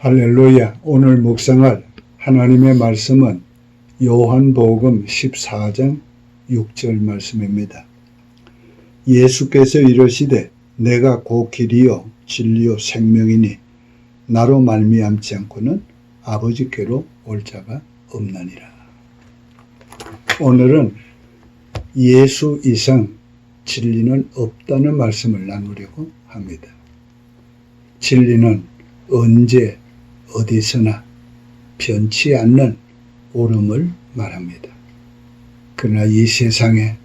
할렐루야. 오늘 묵상할 하나님의 말씀은 요한복음 14장 6절 말씀입니다. 예수께서 이르시되 내가 곧 길이요 진리요 생명이니 나로 말미암지 않고는 아버지께로 올 자가 없나니라. 오늘은 예수 이상 진리는 없다는 말씀을 나누려고 합니다. 진리는 언제 어디서나 변치 않는 옳음을 말합니다. 그러나 이 세상에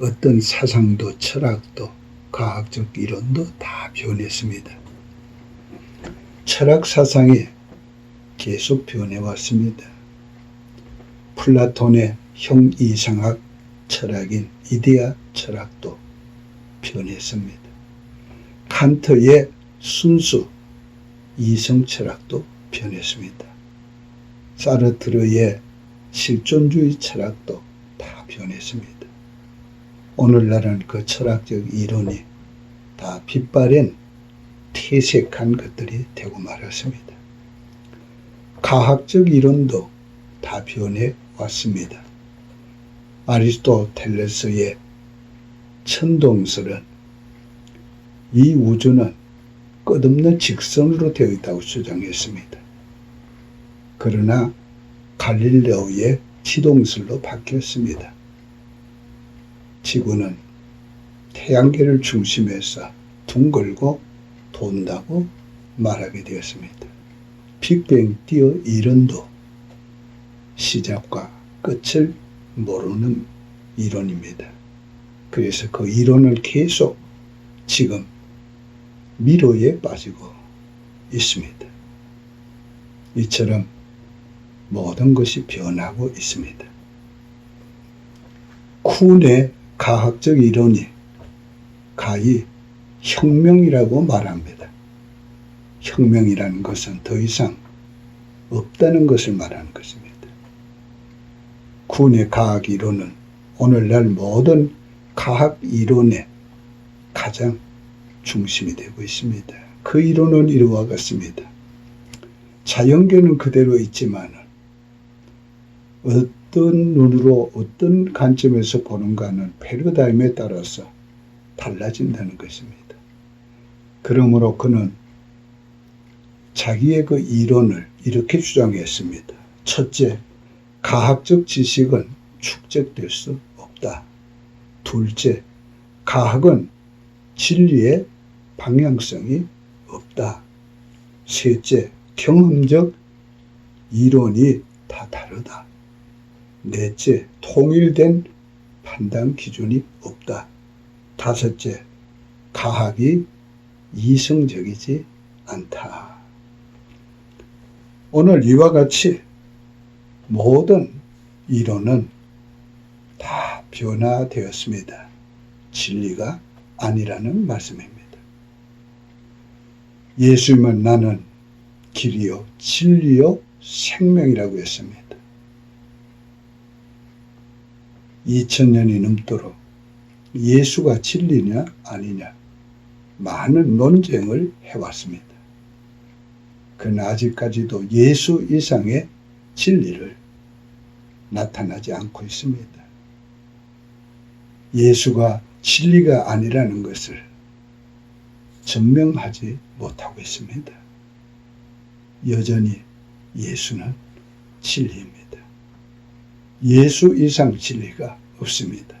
어떤 사상도 철학도 과학적 이론도 다 변했습니다. 철학 사상이 계속 변해왔습니다. 플라톤의 형이상학 철학인 이데아 철학도 변했습니다. 칸트의 순수 이성 철학도 변했습니다. 사르트르의 실존주의 철학도 다 변했습니다. 오늘날은 그 철학적 이론이 다 빛바랜 퇴색한 것들이 되고 말았습니다. 과학적 이론도 다 변해 왔습니다. 아리스토텔레스의 천동설은 이 우주는 끝없는 직선으로 되어 있다고 주장했습니다. 그러나 갈릴레오의 지동설로 바뀌었습니다. 지구는 태양계를 중심에서 둥글고 돈다고 말하게 되었습니다. 빅뱅 띄어 이론도 시작과 끝을 모르는 이론입니다. 그래서 그 이론을 계속 지금 미로에 빠지고 있습니다. 이처럼 모든 것이 변하고 있습니다. 쿤의 과학적 이론이 가히 혁명이라고 말합니다. 혁명이라는 것은 더 이상 없다는 것을 말하는 것입니다. 쿤의 과학 이론은 오늘날 모든 과학 이론의 가장 중심이 되고 있습니다. 그 이론은 이루어 같습니다. 자연계는 그대로 있지만 어떤 눈으로 어떤 관점에서 보는가는 패러다임에 따라서 달라진다는 것입니다. 그러므로 그는 자기의 그 이론을 이렇게 주장했습니다. 첫째, 과학적 지식은 축적될 수 없다. 둘째, 과학은 진리의 방향성이 없다. 셋째, 경험적 이론이 다 다르다. 넷째, 통일된 판단 기준이 없다. 다섯째, 과학이 이성적이지 않다. 오늘 이와 같이 모든 이론은 다 변화되었습니다. 진리가 아니라는 말씀입니다. 예수님은 나는 길이요, 진리요, 생명이라고 했습니다. 2000년이 넘도록 예수가 진리냐 아니냐 많은 논쟁을 해왔습니다. 그러나 아직까지도 예수 이상의 진리를 나타나지 않고 있습니다. 예수가 진리가 아니라는 것을 증명하지 못하고 있습니다. 여전히 예수는 진리입니다. 예수 이상 진리가 없습니다.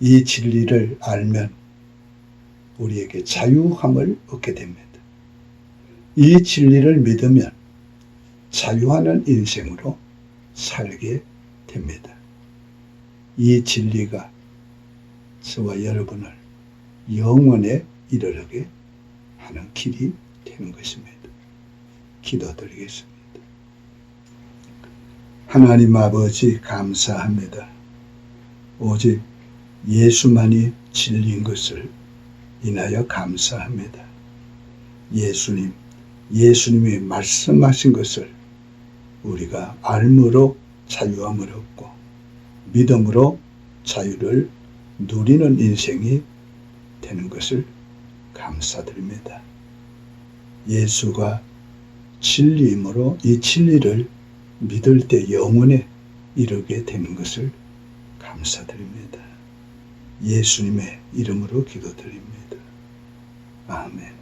이 진리를 알면 우리에게 자유함을 얻게 됩니다. 이 진리를 믿으면 자유하는 인생으로 살게 됩니다. 이 진리가 저와 여러분을 영원에 이르게 하는 길이 되는 것입니다. 기도드리겠습니다. 하나님 아버지 감사합니다. 오직 예수만이 진리인 것을 인하여 감사합니다. 예수님, 예수님이 말씀하신 것을 우리가 알므로 자유함을 얻고 믿음으로 자유를 누리는 인생이 되는 것을 감사드립니다. 예수가 진리이므로 이 진리를 믿을 때 영원에 이르게 되는 것을 감사드립니다. 예수님의 이름으로 기도드립니다. 아멘.